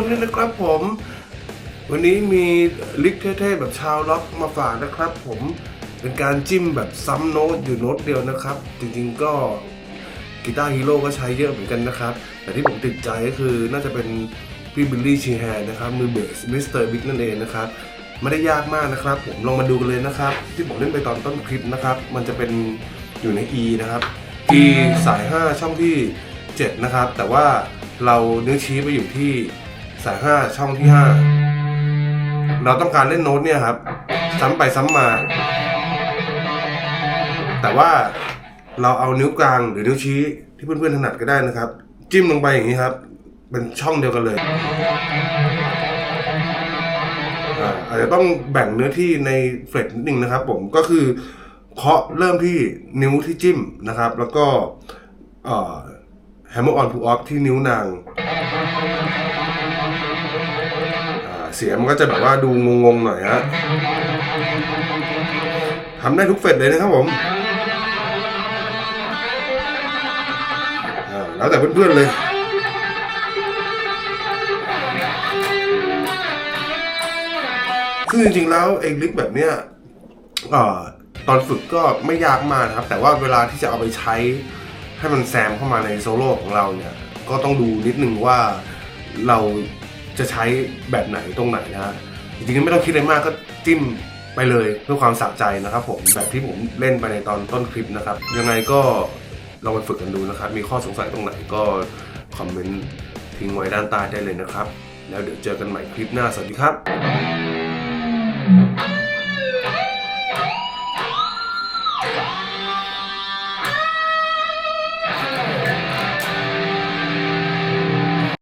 ครับผม วันนี้มีลิกเท่ๆแบบชาวล็อกมาฝากนะครับผมเป็นการจิ้มแบบซ้ำโน้ตอยู่โน้ตเดียวนะครับ จริงๆก็กีตาร์ฮีโร่ก็ใช้เยอะเหมือนกันนะครับ แต่ที่ผมติดใจก็คือน่าจะเป็นพี่บิลลี่ชีแฮนนะครับมือเบสมิสเตอร์บิ๊กนั่นเองนะครับไม่ได้ยากมากนะครับ ผมลองมาดูกันเลยนะครับ ที่ผมเล่นไปตอนต้นคลิปนะครับ มันจะเป็นอยู่ใน E นะครับ E สาย 5 ช่องที่ 7 นะครับ แต่ว่าเราเนื้อชี้ไปอยู่ที่ สาย5ช่องที่5เราต้องการเล่นโน้ตเนี่ยครับ ซ้ำไปซ้ำมา แต่ว่าเราเอานิ้วกลางหรือนิ้วชี้ที่เพื่อนๆถนัดก็ได้นะครับ จิ้มลงไปอย่างนี้ครับ เป็นช่องเดียวกันเลยอาจจะต้องแบ่งเนื้อที่ในเฟรดนิดนึงนะครับผมก็คือเคาะเริ่มที่นิ้วที่จิ้มนะครับ แล้วก็แฮมเมอร์ออนพูออฟที่นิ้วนาง เสียงมันก็จะแบบว่าดูงงๆหน่อยฮะทำได้ทุกเฟรดเลยนะครับผมอ่าแล้วแต่เพื่อนๆเลยคือจริงๆแล้วเองลิฟแบบเนี้ยเอ่อตอนฝึกก็ไม่ยากมากนะครับ แต่ว่าเวลาที่จะเอาไปใช้ให้มันแซมเข้ามาในโซโล่ของเราเนี่ย ก็ต้องดูนิดนึงว่าเรา จะใช้แบบไหนตรงไหนนะฮะจริงๆไม่ต้องคิดอะไรมากก็จิ้มไปเลยเพื่อความสะใจนะครับผมแบบที่ผมเล่นไปในตอนต้นคลิปนะครับ ยังไงก็ลองไปฝึกกันดูนะครับ มีข้อสงสัยตรงไหนก็คอมเมนต์ทิ้งไว้ด้านใต้ได้เลยนะครับ แล้วเดี๋ยวเจอกันใหม่คลิปหน้าสวัสดีครับ